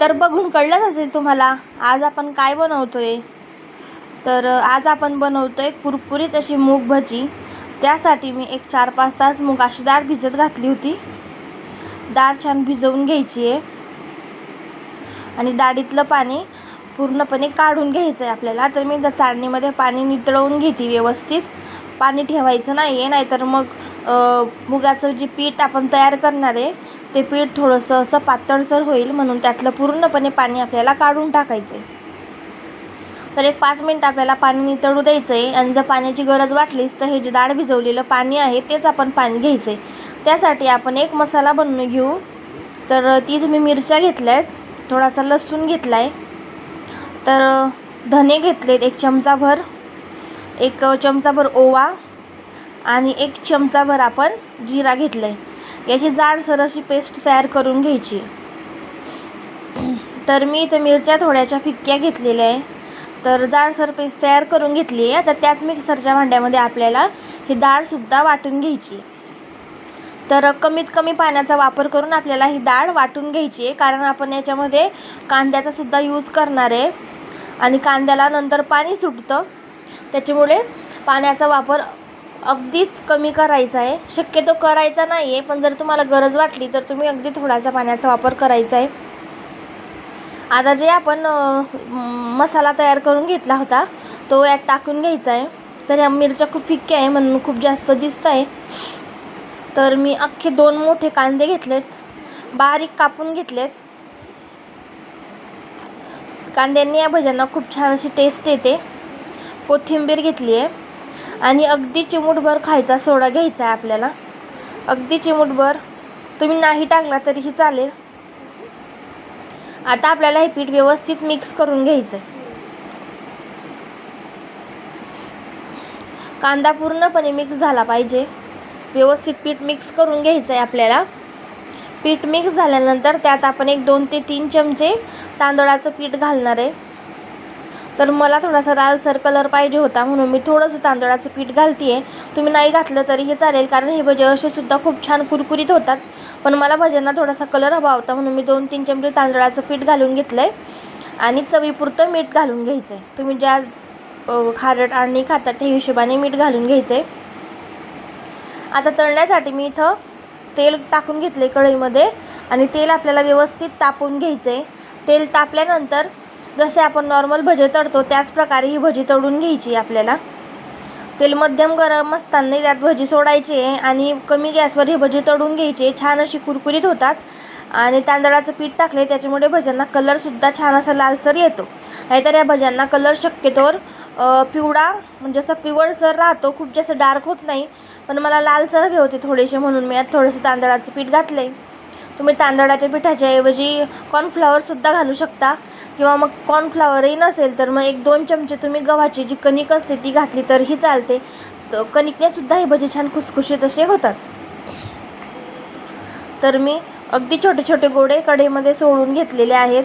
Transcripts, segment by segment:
तर बघून कळलंच असेल तुम्हाला आज आपण काय बनवतो आहे तर आज आपण बनवतो आहे कुरकुरीत अशी मूग भजी. त्यासाठी मी एक चार पाच तास मुगाची डाळ भिजत घातली होती. डाळ छान भिजवून घ्यायची आहे. आणि डाळीतलं पाणी पूर्णपणे काढून घ्यायचं आहे आपल्याला. तर मी त्या चाळणीमध्ये पाणी नितळवून घेते व्यवस्थित. पाणी ठेवायचं नाही आहे नाहीतर मग मुगाचं जे पीठ आपण तयार करणार आहे ते पीठ थोडंसं असं पातळसर होईल म्हणून त्यातलं पूर्णपणे पाणी आपल्याला काढून टाकायचं आहे तर एक पाच मिनटं आपल्याला पाणी नितळू द्यायचं आहे आणि जर पाण्याची गरज वाटलीच तर हे जे डाळ भिजवलेलं पाणी आहे तेच आपण पाणी घ्यायचं आहे त्यासाठी आपण एक मसाला बनवून घेऊ. तर ती तुम्ही मिरच्या घेतल्या आहेत थोडासा लसूण घेतला आहे तर धने घेतलेत एक चमचाभर एक चमचाभर ओवा आणि एक चमचाभर आपण जिरा घेतला आहे याची जाडसर अशी पेस्ट तयार करून घ्यायची. तर मी इथे मिरच्या थोड्याशा फिक्क्या घेतलेल्या आहे. तर जाडसर पेस्ट तयार करून घेतली आहे. आता त्याच मिक्सरच्या भांड्यामध्ये आपल्याला ही डाळसुद्धा वाटून घ्यायची. तर कमीत कमी पाण्याचा वापर करून आपल्याला ही डाळ वाटून घ्यायची आहे. कारण आपण याच्यामध्ये कांद्याचा सुद्धा यूज करणार आहे. आणि कांद्याला नंतर पाणी सुटतं. त्याच्यामुळे पाण्याचा वापर अगदीच कमी करायचा आहे. शक्यतो करायचा नाही आहे पण जर तुम्हाला गरज वाटली तर तुम्ही अगदी थोडासा पाण्याचा वापर करायचा आहे. आता जे आपण मसाला तयार करून घेतला होता तो यात टाकून घ्यायचा आहे. तर ह्या मिरच्या खूप फिक्क्या आहे म्हणून खूप जास्त दिसत आहे. तर मी अख्खे दोन मोठे कांदे घेतलेत. बारीक कापून घेतलेत. कांद्यांनी या भज्यांना खूप छान अशी टेस्ट येते. कोथिंबीर घेतली आहे आणि अगदी चिमूटभर खायचा सोडा घ्यायचा आहे आपल्याला. अगदी चिमूटभर. तुम्ही नाही टाकला तरीही चालेल. आता आपल्याला हे पीठ व्यवस्थित मिक्स करून घ्यायचं आहे कांदा पूर्णपणे मिक्स झाला पाहिजे. व्यवस्थित पीठ मिक्स करून घ्यायचं आहे आपल्याला. पीठ मिक्स झाल्यानंतर त्यात आपण एक दोन ते तीन चमचे तांदळाचं पीठ घालणार आहे. तर मला थोडासा लालसर कलर पाहिजे होता म्हणून मी थोडंसं तांदळाचं पीठ घालते आहे तुम्ही नाही घातलं तरी हे चालेल कारण हे भजे असे सुद्धा खूप छान कुरकुरीत होतात. पण मला भज्यांना थोडासा कलर हवा होता म्हणून मी दोन तीन चमचे तांदळाचं पीठ घालून घेतलं आहे आणि चवीपुरतं मीठ घालून घ्यायचं आहे तुम्ही ज्या खारट आणि खातात त्या हिशोबाने मीठ घालून घ्यायचं आहे आता तळण्यासाठी मी इथं तेल टाकून घेतले कढईमध्ये. आणि तेल आपल्याला व्यवस्थित तापवून घ्यायचं आहे तेल तापल्यानंतर जसे आपण नॉर्मल भजे तळतो त्याच प्रकारे ही भजी तळून घ्यायची आपल्याला. तेल मध्यम गरम असताना त्यात भजी सोडायची आहे आणि कमी गॅसवर ही भजी तळून घ्यायची. छान अशी कुरकुरीत होतात. आणि तांदळाचं पीठ टाकले त्याच्यामुळे भज्यांना कलरसुद्धा छान असा लालसर येतो. नाहीतर या भज्यांना कलर शक्यतोवर पिवळा म्हणजे असं पिवळसर राहतो खूप जास्त डार्क होत नाही. पण मला लालसर हवे होते थोडेसे म्हणून मी यात थोडंसं तांदळाचं पीठ घातलं आहे तुम्ही तांदळाच्या पिठाच्या ऐवजी कॉर्नफ्लॉवरसुद्धा घालू शकता. किंवा मग कॉर्नफ्लावरही नसेल तर मग एक दोन चमचे तुम्ही गव्हाची जी कणिक असते ती घातली तरीही चालते. तर कणिकनेसुद्धा हे भजी छान खुसखुशीत असे होतात. तर मी अगदी छोटे छोटे गोडे कढईमध्ये सोडून घेतलेले आहेत.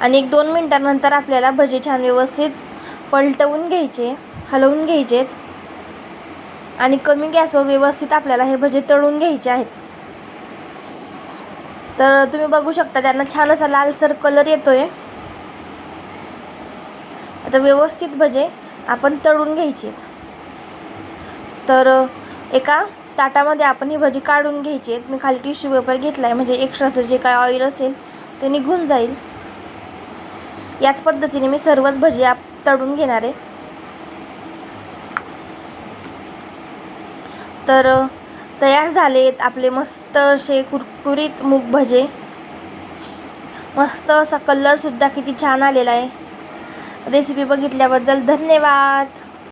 आणि एक दोन मिनटानंतर आपल्याला भजी छान व्यवस्थित पलटवून घ्यायचे हलवून घ्यायचेत. आणि कमी गॅसवर व्यवस्थित आपल्याला हे भजे तळून घ्यायचे आहेत. तर तुम्ही बघू शकता त्यांना छान असा लालसर कलर येतो आहे आता व्यवस्थित भजे आपण तळून घ्यायचे. तर एका ताटामध्ये आपण ही भजी काढून घ्यायची. आहेत मी खाली टिश्यू पेपर घेतला आहे म्हणजे एक्स्ट्राचं जे काय ऑइल असेल ते निघून जाईल. याच पद्धतीने मी सर्वच भजी आप तळून घेणार आहे. तर तयार झालेत आपले मस्त असे कुरकुरीत मूग भजे. मस्त असा कलरसुद्धा किती छान आलेला आहे. रेसिपी बघितल्याबद्दल धन्यवाद.